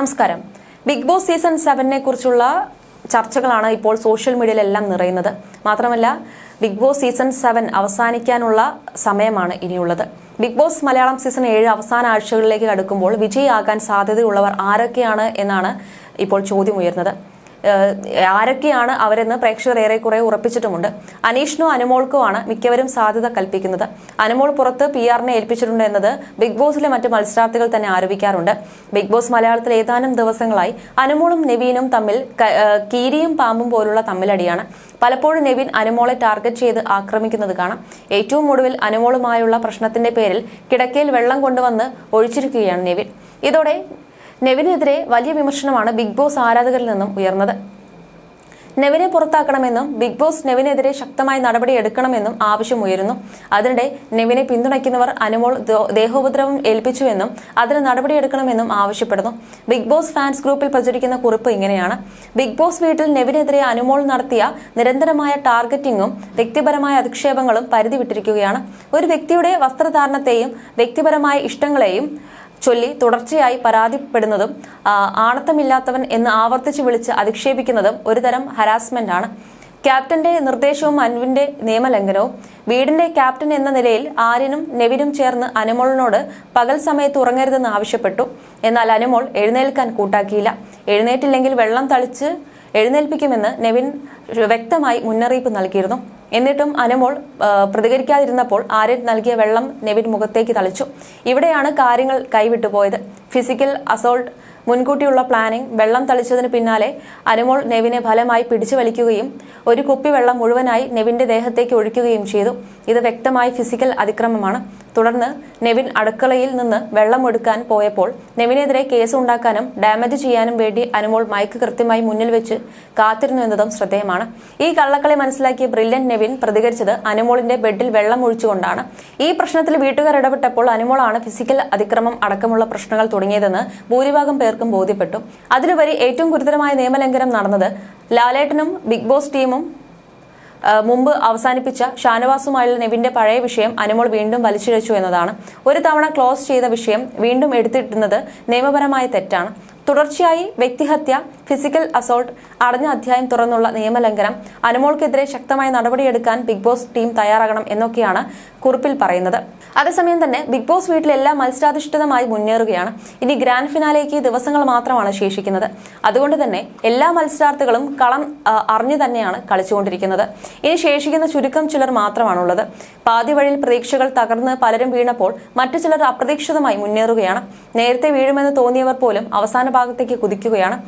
നമസ്കാരം. Big Boss season സെവനെ കുറിച്ചുള്ള ചർച്ചകളാണ് ഇപ്പോൾ സോഷ്യൽ മീഡിയയിലെല്ലാം നിറയുന്നത്. മാത്രമല്ല ബിഗ് ബോസ് സീസൺ സെവൻ അവസാനിക്കാനുള്ള സമയമാണ് ഇനിയുള്ളത്. ബിഗ് ബോസ് മലയാളം സീസൺ ഏഴ് അവസാന ആഴ്ചകളിലേക്ക് കടക്കുമ്പോൾ വിജയിയാകാൻ സാധ്യതയുള്ളവർ ആരൊക്കെയാണ് എന്നാണ് ഇപ്പോൾ ചോദ്യം ഉയർന്നത് ആരൊക്കെയാണ് അവരെന്ന് പ്രേക്ഷകർ ഏറെക്കുറെ ഉറപ്പിച്ചിട്ടുമുണ്ട്. അനീഷിനോ അനുമോൾക്കുമാണ് മിക്കവരും സാധ്യത കൽപ്പിക്കുന്നത്. അനുമോൾ പുറത്ത് പി ആറിനെ ഏൽപ്പിച്ചിട്ടുണ്ട് എന്നത് ബിഗ് ബോസിലെ മറ്റ് മത്സരാർത്ഥികൾ തന്നെ ആരോപിക്കാറുണ്ട്. ബിഗ് ബോസ് മലയാളത്തിൽ ഏതാനും ദിവസങ്ങളായി അനുമോളും നെവീനും തമ്മിൽ കീരിയും പാമ്പും പോലുള്ള തമ്മിലടിയാണ്. പലപ്പോഴും നെവിൻ അനുമോളെ ടാർഗറ്റ് ചെയ്ത് ആക്രമിക്കുന്നത് കാണാം. ഏറ്റവും ഒടുവിൽ അനുമോളുമായുള്ള പ്രശ്നത്തിന്റെ പേരിൽ കിടക്കയിൽ വെള്ളം കൊണ്ടുവന്ന് ഒഴിച്ചിരിക്കുകയാണ് നെവിൻ. ഇതോടെ നെവിനെതിരെ വലിയ വിമർശനമാണ് ബിഗ് ബോസ് ആരാധകരിൽ നിന്നും ഉയർന്നത്. നെവിനെ പുറത്താക്കണമെന്നും ബിഗ് ബോസ് നെവിനെതിരെ ശക്തമായ നടപടി എടുക്കണമെന്നും ആവശ്യമുയരുന്നു അതിനിടെ നെവിനെ പിന്തുണയ്ക്കുന്നവർ അനുമോൾ ദേഹോപദ്രവം ഏൽപ്പിച്ചുവെന്നും അതിന് നടപടിയെടുക്കണമെന്നും ആവശ്യപ്പെടുന്നു. ബിഗ് ബോസ് ഫാൻസ് ഗ്രൂപ്പിൽ പ്രചരിക്കുന്ന കുറിപ്പ് ഇങ്ങനെയാണ്. ബിഗ് ബോസ് വീട്ടിൽ നെവിനെതിരെ അനുമോൾ നടത്തിയ നിരന്തരമായ ടാർഗറ്റിംഗും വ്യക്തിപരമായ അധിക്ഷേപങ്ങളും പരിധി വിട്ടിരിക്കുകയാണ് ഒരു വ്യക്തിയുടെ വസ്ത്രധാരണത്തെയും വ്യക്തിപരമായ ഇഷ്ടങ്ങളെയും ചൊല്ലി തുടർച്ചയായി പരാതിപ്പെടുന്നതും ആണത്തമില്ലാത്തവൻ എന്ന് ആവർത്തിച്ച് വിളിച്ച് അധിക്ഷേപിക്കുന്നതും ഒരുതരം ഹരാസ്മെന്റ് ആണ്. ക്യാപ്റ്റന്റെ നിർദ്ദേശവും അനുവിന്റെ നിയമലംഘനവും വീടിന്റെ ക്യാപ്റ്റൻ എന്ന നിലയിൽ ആര്യനും നെവിനും ചേർന്ന് അനുമോളിനോട് പകൽ സമയത്ത് ഉറങ്ങരുതെന്ന് ആവശ്യപ്പെട്ടു. എന്നാൽ അനുമോൾ എഴുന്നേൽക്കാൻ കൂട്ടാക്കിയില്ല. എഴുന്നേറ്റില്ലെങ്കിൽ വെള്ളം തളിച്ച് എഴുന്നേൽപ്പിക്കുമെന്ന് നെവിൻ വ്യക്തമായി മുന്നറിയിപ്പ് നൽകിയിരുന്നു. എന്നിട്ടും അനമോൾ പ്രതികരിക്കാതിരുന്നപ്പോൾ ആര്യൻ നൽകിയ വെള്ളം നെവിൻ മുഖത്തേക്ക് തളിച്ചു. ഇവിടെയാണ് കാര്യങ്ങൾ കൈവിട്ടു പോയത് ഫിസിക്കൽ അസോൾട്ട് മുൻകൂട്ടിയുള്ള പ്ലാനിംഗ് വെള്ളം തളിച്ചതിന് പിന്നാലെ അനുമോൾ നെവിനെ ഫലമായി പിടിച്ചു വലിക്കുകയും ഒരു കുപ്പി വെള്ളം മുഴുവനായി നെവിന്റെ ദേഹത്തേക്ക് ഒഴിക്കുകയും ചെയ്തു. ഇത് വ്യക്തമായി ഫിസിക്കൽ അതിക്രമമാണ്. തുടർന്ന് നെവിൻ അടുക്കളയിൽ നിന്ന് വെള്ളം എടുക്കാൻ പോയപ്പോൾ നെവിനെതിരെ കേസ് ഉണ്ടാക്കാനും ഡാമേജ് ചെയ്യാനും വേണ്ടി അനുമോൾ മൈക്ക് കൃത്യമായി മുന്നിൽ വെച്ച് കാത്തിരുന്നു എന്നതും ശ്രദ്ധേയമാണ്. ഈ കള്ളക്കളി മനസ്സിലാക്കിയ ബ്രില്യൻ നെവിൻ പ്രതികരിച്ചത് അനുമോളിന്റെ ബെഡിൽ വെള്ളം ഒഴിച്ചുകൊണ്ടാണ്. ഈ പ്രശ്നത്തിൽ വീട്ടുകാർ ഇടപെട്ടപ്പോൾ അനുമോളാണ് ഫിസിക്കൽ അതിക്രമം അടക്കമുള്ള പ്രശ്നങ്ങൾ തുടങ്ങിയതെന്ന് ഭൂരിഭാഗം പേർക്കും ബോധ്യപ്പെട്ടു. അതിലുപരി ഏറ്റവും ഗുരുതരമായ നിയമലംഘനം നടന്നത് ലാലേട്ടനും ബിഗ് ബോസ് ടീമും മുമ്പ് അവസാനിപ്പിച്ച ഷാനവാസുമായുള്ള നെവിന്റെ പഴയ വിഷയം അനുമോൾ വീണ്ടും വലിച്ചിഴച്ചു എന്നതാണ്. ഒരു തവണ ക്ലോസ് ചെയ്ത വിഷയം വീണ്ടും എടുത്തിട്ടുന്നത് നിയമപരമായ തെറ്റാണ്. തുടർച്ചയായി വ്യക്തിഹത്യ ഫിസിക്കൽ അസോൾട്ട് അടഞ്ഞ അധ്യായം തുറന്നുള്ള നിയമലംഘനം അനുമോൾക്കെതിരെ ശക്തമായ നടപടിയെടുക്കാൻ ബിഗ് ബോസ് ടീം തയ്യാറാകണം എന്നൊക്കെയാണ് കുറിപ്പിൽ പറയുന്നത്. അതേസമയം തന്നെ ബിഗ് ബോസ് വീട്ടിലെല്ലാം മത്സരാധിഷ്ഠിതമായി മുന്നേറുകയാണ്. ഇനി ഗ്രാൻഡ് ഫിനാലേക്ക് ദിവസങ്ങൾ മാത്രമാണ് ശേഷിക്കുന്നത്. അതുകൊണ്ട് തന്നെ എല്ലാ മത്സരാർത്ഥികളും കളം അറിഞ്ഞു തന്നെയാണ് കളിച്ചുകൊണ്ടിരിക്കുന്നത്. ഇനി ശേഷിക്കുന്ന ചുരുക്കം ചിലർ മാത്രമാണുള്ളത്. പാതി വഴിയിൽ പ്രതീക്ഷകൾ തകർന്ന് പലരും വീണപ്പോൾ മറ്റു ചിലർ അപ്രതീക്ഷിതമായി മുന്നേറുകയാണ്. നേരത്തെ വീഴുമെന്ന് തോന്നിയവർ പോലും അവസാന ഭാഗത്തേക്ക് കുതിക്കുകയാണ്.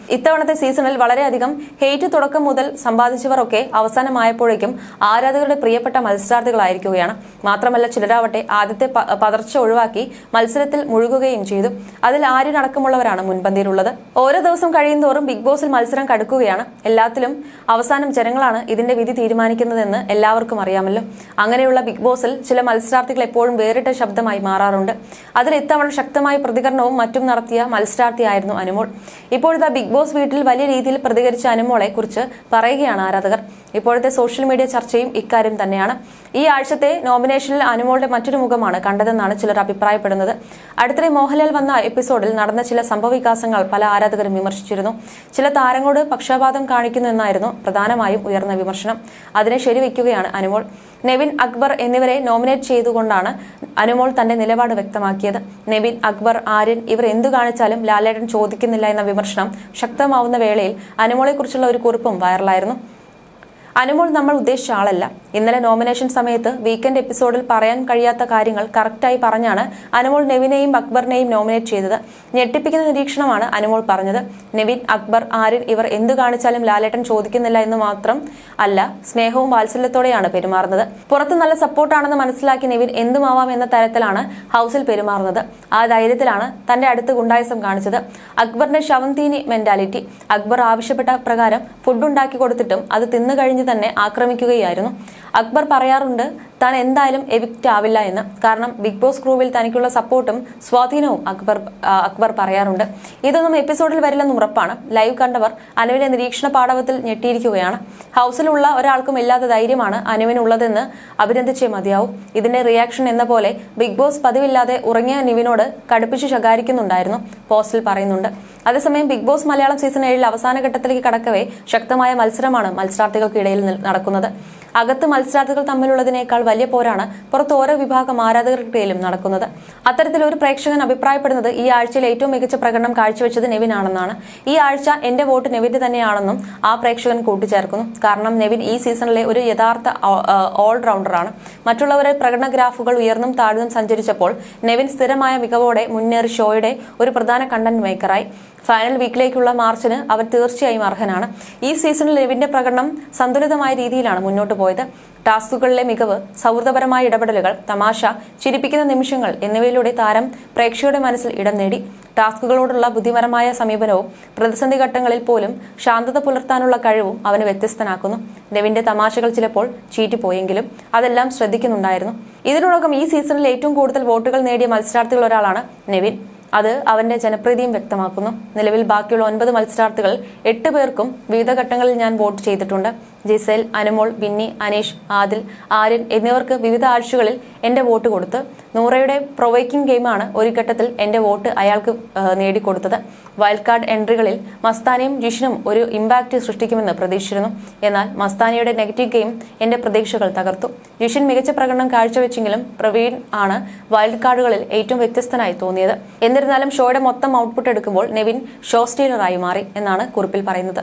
ഇത്തവണത്തെ സീസണിൽ വളരെയധികം ഹെയ്റ്റ് തുടക്കം മുതൽ സമ്പാദിച്ചവരൊക്കെ അവസാനമായപ്പോഴേക്കും ആരാധകരുടെ പ്രിയപ്പെട്ട മത്സരാർത്ഥികളായിരിക്കുകയാണ്. മാത്രമല്ല ചിലരാവട്ടെ ആദ്യത്തെ പതർച്ച ഒഴിവാക്കി മത്സരത്തിൽ മുഴുകുകയും ചെയ്തു. അതിൽ ആര്യനടക്കമുള്ളവരാണ് മുൻപന്തിയിലുള്ളത്. ഓരോ ദിവസം കഴിയുന്തോറും ബിഗ് ബോസിൽ മത്സരം കടുക്കുകയാണ്. എല്ലാത്തിലും അവസാനം ജനങ്ങളാണ് ഇതിന്റെ വിധി തീരുമാനിക്കുന്നതെന്ന് എല്ലാവർക്കും അറിയാമല്ലോ. അങ്ങനെയുള്ള ബിഗ് ബോസിൽ ചില മത്സരാർത്ഥികൾ എപ്പോഴും വേറിട്ട ശബ്ദമായി മാറാറുണ്ട്. അതിൽ ഇത്തവണ ശക്തമായ പ്രതികരണവും മറ്റും നടത്തിയ മത്സരാർത്ഥിയായിരുന്നു അനുമോൾ. ഇപ്പോഴത്തെ ബിഗ് ബോസ് വീട്ടിൽ വലിയ രീതിയിൽ പ്രതികരിച്ച അനുമോളെ കുറിച്ച് പറയുകയാണ് ആരാധകർ. ഇപ്പോഴത്തെ സോഷ്യൽ മീഡിയ ചർച്ചയും ഇക്കാര്യം തന്നെയാണ്. ഈ ആഴ്ചത്തെ നോമിനേഷനിൽ അനുമോളുടെ മറ്റൊരു മുഖമാണ് കണ്ടതെന്നാണ് ചിലർ അഭിപ്രായപ്പെടുന്നത്. അടുത്തിടെ മോഹൻലാൽ വന്ന എപ്പിസോഡിൽ നടന്ന ചില സംഭവവികാസങ്ങൾ പല ആരാധകരും വിമർശിച്ചിരുന്നു. ചില താരങ്ങളോട് പക്ഷപാതം കാണിക്കുന്നു എന്നായിരുന്നു പ്രധാനമായും ഉയർന്ന വിമർശനം. അതിനെ ശരിവെക്കുകയാണ് അനുമോൾ. നെവിൻ അക്ബർ എന്നിവരെ നോമിനേറ്റ് ചെയ്തുകൊണ്ടാണ് അനുമോൾ തന്റെ നിലപാട് വ്യക്തമാക്കിയത്. നെവിൻ അക്ബർ ആര്യൻ ഇവർ എന്തു കാണിച്ചാലും ലാലേട്ടൻ ചോദിക്കുന്നില്ല എന്ന വിമർശനം ശക്തമാവുന്ന വേളയിൽ അനുമോളെക്കുറിച്ചുള്ള ഒരു കുറിപ്പും വൈറലായിരുന്നു അനുമോൾ നമ്മൾ ഉദ്ദേശിച്ച ആളല്ല. ഇന്നലെ നോമിനേഷൻ സമയത്ത് വീക്കെൻഡ് എപ്പിസോഡിൽ പറയാൻ കഴിയാത്ത കാര്യങ്ങൾ കറക്റ്റായി പറഞ്ഞാണ് അനുമോൾ നെവിനെയും അക്ബറിനെയും നോമിനേറ്റ് ചെയ്തത്. ഞെട്ടിപ്പിക്കുന്ന നിരീക്ഷണമാണ് അനുമോൾ പറഞ്ഞത്. നെവിൻ അക്ബർ ആരിൽ ഇവർ എന്തു കാണിച്ചാലും ലാലേട്ടൻ ചോദിക്കുന്നില്ല എന്ന് മാത്രം അല്ല സ്നേഹവും വാത്സല്യത്തോടെയാണ് പെരുമാറുന്നത്. പുറത്ത് നല്ല സപ്പോർട്ടാണെന്ന് മനസ്സിലാക്കി നെവിൻ എന്തുമാവാം എന്ന തരത്തിലാണ് ഹൗസിൽ പെരുമാറുന്നത്. ആ ധൈര്യത്തിലാണ് തന്റെ അടുത്ത് ഗുണ്ടായസം കാണിച്ചത്. അക്ബറിന്റെ ശവന്തീനി മെന്റാലിറ്റി. അക്ബർ ആവശ്യപ്പെട്ട പ്രകാരം ഫുഡ് ഉണ്ടാക്കി കൊടുത്തിട്ടും അത് തിന്നു കഴിഞ്ഞ് തന്നെ ആക്രമിക്കുകയായിരുന്നു. അക്ബർ പറയാറുണ്ട് താൻ എന്തായാലും എവിക്റ്റ് ആവില്ല എന്ന്. കാരണം ബിഗ് ബോസ് ക്രൂവിൽ തനിക്കുള്ള സപ്പോർട്ടും സ്വാധീനവും അക്ബർ അക്ബർ പറയാറുണ്ട്. ഇതൊന്നും എപ്പിസോഡിൽ വരില്ലെന്ന് ഉറപ്പാണ്. ലൈവ് കണ്ടവർ അനുവിന്റെ നിരീക്ഷണ പാടവത്തിൽ ഞെട്ടിയിരിക്കുകയാണ്. ഹൗസിലുള്ള ഒരാൾക്കും ഇല്ലാത്ത ധൈര്യമാണ് അനുവിനുള്ളതെന്ന് അഭിനന്ദിച്ചേ മതിയാവും. ഇതിന്റെ റിയാക്ഷൻ എന്ന പോലെ ബിഗ് ബോസ് പതിവില്ലാതെ ഉറങ്ങിയ നിവിനോട് കടുപ്പിച്ച് ശകാരിക്കുന്നുണ്ടായിരുന്നു പോസ്റ്റിൽ പറയുന്നുണ്ട്. അതേസമയം ബിഗ് ബോസ് മലയാളം സീസൺ ഏഴിൽ അവസാന ഘട്ടത്തിലേക്ക് കടക്കവേ ശക്തമായ മത്സരമാണ് മത്സരാർത്ഥികൾക്കിടയിൽ നടക്കുന്നത്. അകത്ത് മത്സരാർത്ഥികൾ തമ്മിലുള്ളതിനേക്കാൾ വലിയ പോരാണ് പുറത്ത് ഓരോ വിഭാഗം ആരാധകർക്കിടയിലും നടക്കുന്നത്. അത്തരത്തിൽ ഒരു പ്രേക്ഷകൻ അഭിപ്രായപ്പെടുന്നത് ഈ ആഴ്ചയിൽ ഏറ്റവും മികച്ച പ്രകടനം കാഴ്ചവെച്ചത് നെവിൻ ആണെന്നാണ് ഈ ആഴ്ച എന്റെ വോട്ട് നെവിന്റെ തന്നെയാണെന്നും ആ പ്രേക്ഷകൻ കൂട്ടിച്ചേർക്കുന്നു. കാരണം നെവിൻ ഈ സീസണിലെ ഒരു യഥാർത്ഥ ഓൾറൗണ്ടറാണ് മറ്റുള്ളവരെ പ്രകടന ഗ്രാഫുകൾ ഉയർന്നും താഴ്ന്നും സഞ്ചരിച്ചപ്പോൾ നെവിൻ സ്ഥിരമായ മികവോടെ മുന്നേറി ഷോയുടെ ഒരു പ്രധാന കണ്ടന്റ് മേക്കറായി ഫൈനൽ വീക്കിലേക്കുള്ള മാർച്ചിന് അവർ തീർച്ചയായും അർഹനാണ്. ഈ സീസണിൽ നെവിന്റെ പ്രകടനം സന്തുലിതമായ രീതിയിലാണ് മുന്നോട്ട് പോയത് ടാസ്കുകളിലെ മികവ് സൗഹൃദപരമായ ഇടപെടലുകൾ തമാശ ചിരിപ്പിക്കുന്ന നിമിഷങ്ങൾ എന്നിവയിലൂടെ താരം പ്രേക്ഷകരുടെ മനസ്സിൽ ഇടം നേടി. ടാസ്കുകളോടുള്ള ബുദ്ധിപരമായ സമീപനവും പ്രതിസന്ധി ഘട്ടങ്ങളിൽ പോലും ശാന്തത പുലർത്താനുള്ള കഴിവും അവന് വ്യത്യസ്തനാക്കുന്നു. നെവിന്റെ തമാശകൾ ചിലപ്പോൾ ചീറ്റിപ്പോയെങ്കിലും അതെല്ലാം ശ്രദ്ധിക്കുന്നുണ്ടായിരുന്നു. ഇതിനോടകം ഈ സീസണിൽ ഏറ്റവും കൂടുതൽ വോട്ടുകൾ നേടിയ മത്സരാർത്ഥികൾ ഒരാളാണ് നെവിൻ. അത് അവന്റെ ജനപ്രീതിയും വ്യക്തമാക്കുന്നു. നിലവിൽ ബാക്കിയുള്ള ഒൻപത് മത്സരാർത്ഥികൾ എട്ട് പേർക്കും വിവിധ ഘട്ടങ്ങളിൽ ഞാൻ വോട്ട് ചെയ്തിട്ടുണ്ട്. ജിസേൽ അനുമോൾ ബിന്നി അനീഷ് ആദിൽ ആര്യൻ എന്നിവർക്ക് വിവിധ ആഴ്ചകളിൽ എന്റെ വോട്ട് കൊടുത്ത് നൂറയുടെ പ്രൊവൈക്കിംഗ് ഗെയിമാണ് ഒരു ഘട്ടത്തിൽ എന്റെ വോട്ട് അയാൾക്ക് നേടിക്കൊടുത്തത്. വൈൽഡ് കാർഡ് എൻട്രികളിൽ മസ്താനിയും ജിഷിനും ഒരു ഇമ്പാക്റ്റ് സൃഷ്ടിക്കുമെന്ന് പ്രതീക്ഷിച്ചിരുന്നു. എന്നാൽ മസ്താനിയുടെ നെഗറ്റീവ് ഗെയിം എന്റെ പ്രതീക്ഷകൾ തകർത്തു. ജിഷിൻ മികച്ച പ്രകടനം കാഴ്ചവെച്ചെങ്കിലും പ്രവീൺ ആണ് വൈൽഡ് കാർഡുകളിൽ ഏറ്റവും വ്യത്യസ്തനായി തോന്നിയത്. എന്നിരുന്നാലും ഷോയുടെ മൊത്തം ഔട്ട്പുട്ട് എടുക്കുമ്പോൾ നെവിൻ ഷോ സ്റ്റീലറായി മാറി എന്നാണ് കുറിപ്പിൽ പറയുന്നത്.